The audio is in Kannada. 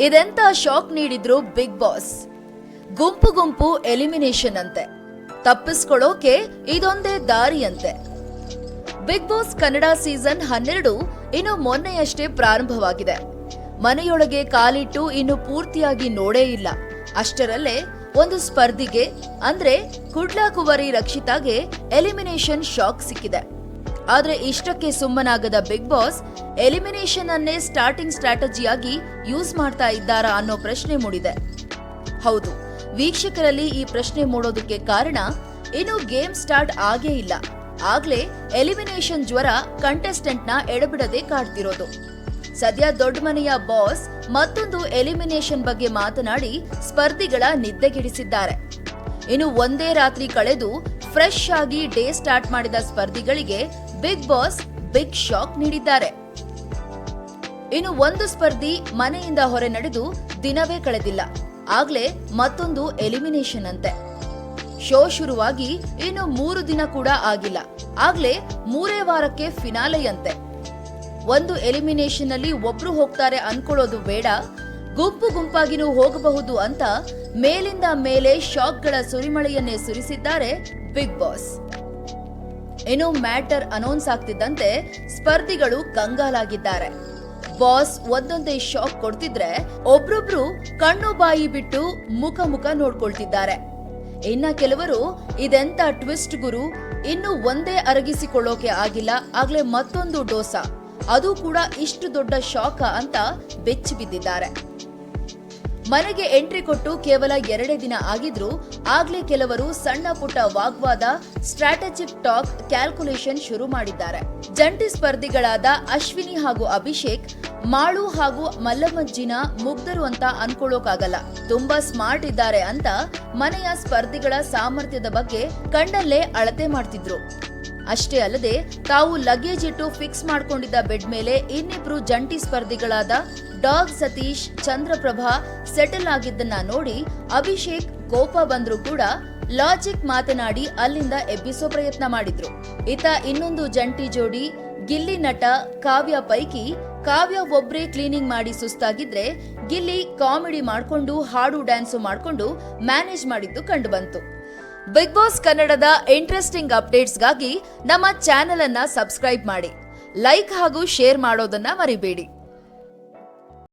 ಇದೆಂತ ಶಾಕ್ ನೀಡಿದ್ರು ಬಿಗ್ ಬಾಸ್ ಗುಂಪು ಗುಂಪು ಎಲಿಮಿನೇಷನ್ ಅಂತೆ. ತಪ್ಪಿಸ್ಕೊಳ್ಳೋಕೆ ಇದೊಂದೇ ದಾರಿಯಂತೆ. ಬಿಗ್ ಬಾಸ್ ಕನ್ನಡ ಸೀಸನ್ ಹನ್ನೆರಡು ಇನ್ನು ಮೊನ್ನೆಯಷ್ಟೇ ಪ್ರಾರಂಭವಾಗಿದೆ. ಮನೆಯೊಳಗೆ ಕಾಲಿಟ್ಟು ಇನ್ನು ಪೂರ್ತಿಯಾಗಿ ನೋಡೇ ಇಲ್ಲ. ಅಷ್ಟರಲ್ಲೇ ಒಂದು ಸ್ಪರ್ಧಿಗೆ, ಅಂದ್ರೆ ಕುಡ್ಲಾ ಕುವರಿ ರಕ್ಷಿತಾಗೆ ಎಲಿಮಿನೇಷನ್ ಶಾಕ್ ಸಿಕ್ಕಿದೆ. ಆದ್ರೆ ಇಷ್ಟಕ್ಕೆ ಸುಮ್ಮನಾಗದ ಬಿಗ್ ಬಾಸ್ ಎಲಿಮಿನೇಷನ್ ಅನ್ನೇ ಸ್ಟಾರ್ಟಿಂಗ್ ಸ್ಟ್ರಾಟಜಿಯಾಗಿ ಯೂಸ್ ಮಾಡ್ತಾ ಇದ್ದಾರಾ ಅನ್ನೋ ಪ್ರಶ್ನೆ ಮೂಡಿದೆ. ಹೌದು, ವೀಕ್ಷಕರಲ್ಲಿ ಈ ಪ್ರಶ್ನೆ ಮೂಡೋದಕ್ಕೆ ಕಾರಣ ಇನ್ನು ಗೇಮ್ ಸ್ಟಾರ್ಟ್ ಆಗೇ ಇಲ್ಲ. ಆಗ್ಲೇ ಎಲಿಮಿನೇಷನ್ ಜ್ವರ ಕಂಟೆಸ್ಟೆಂಟ್ನ ಎಡಬಿಡದೆ ಕಾಡ್ತಿರೋದು. ಸದ್ಯ ದೊಡ್ಡ ಮನೆಯ ಬಾಸ್ ಮತ್ತೊಂದು ಎಲಿಮಿನೇಷನ್ ಬಗ್ಗೆ ಮಾತನಾಡಿ ಸ್ಪರ್ಧಿಗಳ ನಿದ್ದೆಗೆಡಿಸಿದ್ದಾರೆ. ಇನ್ನು ಒಂದೇ ರಾತ್ರಿ ಕಳೆದು ಫ್ರೆಶ್ ಆಗಿ ಡೇ ಸ್ಟಾರ್ಟ್ ಮಾಡಿದ ಸ್ಪರ್ಧಿಗಳಿಗೆ ಬಿಗ್ ಬಾಸ್ ಬಿಗ್ ಶಾಕ್ ನೀಡಿದ್ದಾರೆ. ಇನ್ನು ಒಂದು ಸ್ಪರ್ಧಿ ಮನೆಯಿಂದ ಹೊರೆ ನಡೆದು ದಿನವೇ ಕಳೆದಿಲ್ಲ. ಆಗ್ಲೇ ಮತ್ತೊಂದು ಎಲಿಮಿನೇಷನ್ ಅಂತೆ. ಶೋ ಶುರುವಾಗಿ ಇನ್ನು ಮೂರು ದಿನ ಕೂಡ ಆಗಿಲ್ಲ. ಆಗ್ಲೇ ಮೂರೇ ವಾರಕ್ಕೆ ಫಿನಾಲೆಯಂತೆ ಒಂದು ಎಲಿಮಿನೇಷನ್ ಅಲ್ಲಿ ಒಬ್ರು ಹೋಗ್ತಾರೆ ಅನ್ಕೊಳ್ಳೋದು ಬೇಡ. ಗುಂಪು ಗುಂಪಾಗಿನೂ ಹೋಗಬಹುದು ಅಂತ ಮೇಲಿಂದ ಮೇಲೆ ಶಾಕ್ಗಳ ಸುರಿಮಳೆಯನ್ನೇ ಸುರಿಸಿದ್ದಾರೆ ಬಿಗ್ ಬಾಸ್ ಇನ್ನು ಮ್ಯಾಟರ್ ಅನೌನ್ಸ್ ಆಗ್ತಿದ್ದಂತೆ ಸ್ಪರ್ಧಿಗಳು ಕಂಗಾಲಾಗಿದ್ದಾರೆ. ಬಾಸ್ ಒಂದೊಂದೇ ಶಾಕ್ ಕೊಡ್ತಿದ್ರೆ ಒಬ್ರೊಬ್ರು ಕಣ್ಣು ಬಾಯಿ ಬಿಟ್ಟು ಮುಖ ಮುಖ ನೋಡ್ಕೊಳ್ತಿದ್ದಾರೆ. ಇನ್ನ ಕೆಲವರು ಇದೆಂತ ಟ್ವಿಸ್ಟ್ ಗುರು, ಇನ್ನು ಒಂದೇ ಅರಗಿಸಿಕೊಳ್ಳೋಕೆ ಆಗಿಲ್ಲ, ಆಗ್ಲೇ ಮತ್ತೊಂದು ಡೋಸಾ. ಅದು ಕೂಡ ಇಷ್ಟು ದೊಡ್ಡ ಶಾಕ ಅಂತ ಬೆಚ್ಚಿ ಬಿದ್ದಿದ್ದಾರೆ. ಮನೆಗೆ ಎಂಟ್ರಿ ಕೊಟ್ಟು ಕೇವಲ ಎರಡೇ ದಿನ ಆಗಿದ್ರೂ ಆಗ್ಲೇ ಕೆಲವರು ಸಣ್ಣ ಪುಟ್ಟ ವಾಗ್ವಾದ ಸ್ಟ್ರಾಟಜಿಕ್ ಟಾಕ್ ಕ್ಯಾಲ್ಕುಲೇಷನ್ ಶುರು ಮಾಡಿದ್ದಾರೆ. ಜಂಟಿ ಸ್ಪರ್ಧಿಗಳಾದ ಅಶ್ವಿನಿ ಹಾಗೂ ಅಭಿಷೇಕ್, ಮಾಳು ಹಾಗೂ ಮಲ್ಲಮ್ಮಜ್ಜಿನ ಮುಗ್ಧರು ಅಂತ ಅನ್ಕೊಳ್ಳೋಕಾಗಲ್ಲ. ತುಂಬಾ ಸ್ಮಾರ್ಟ್ ಇದ್ದಾರೆ ಅಂತ ಮನೆಯ ಸ್ಪರ್ಧಿಗಳ ಸಾಮರ್ಥ್ಯದ ಬಗ್ಗೆ ಕಣ್ಣಲ್ಲೇ ಅಳತೆ ಮಾಡ್ತಿದ್ರು. ಅಷ್ಟೇ ಅಲ್ಲದೆ ತಾವು ಲಗೇಜ್ ಇಟ್ಟು ಫಿಕ್ಸ್ ಮಾಡಿಕೊಂಡಿದ್ದ ಬೆಡ್ ಮೇಲೆ ಇನ್ನಿಬ್ರು ಜಂಟಿ ಸ್ಪರ್ಧಿಗಳಾದ ಡಾಗ್ ಸತೀಶ್, ಚಂದ್ರಪ್ರಭಾ ಸೆಟಲ್ ಆಗಿದ್ದನ್ನ ನೋಡಿ ಅಭಿಷೇಕ್ ಕೋಪ ಬಂದ್ರು ಕೂಡ ಲಾಜಿಕ್ ಮಾತನಾಡಿ ಅಲ್ಲಿಂದ ಎಬ್ಬಿಸೋ ಪ್ರಯತ್ನ ಮಾಡಿದ್ರು. ಇತ ಇನ್ನೊಂದು ಜಂಟಿ ಜೋಡಿ ಗಿಲ್ಲಿ ನಟ ಕಾವ್ಯ ಪೈಕಿ ಕಾವ್ಯ ಒಬ್ರೇ ಕ್ಲೀನಿಂಗ್ ಮಾಡಿ ಸುಸ್ತಾಗಿದ್ರೆ ಗಿಲ್ಲಿ ಕಾಮಿಡಿ ಮಾಡ್ಕೊಂಡು ಹಾಡು ಡ್ಯಾನ್ಸು ಮಾಡ್ಕೊಂಡು ಮ್ಯಾನೇಜ್ ಮಾಡಿದ್ದು ಕಂಡುಬಂತು ಬಿಗ್ ಬಾಸ್ ಕನ್ನಡದ ಇಂಟ್ರೆಸ್ಟಿಂಗ್ ಅಪ್ಡೇಟ್ಸ್ಗಾಗಿ ನಮ್ಮ ಚಾನೆಲ್ ಅನ್ನ ಸಬ್ಸ್ಕ್ರೈಬ್ ಮಾಡಿ, ಲೈಕ್ ಹಾಗೂ ಶೇರ್ ಮಾಡೋದನ್ನ ಮರಿಬೇಡಿ.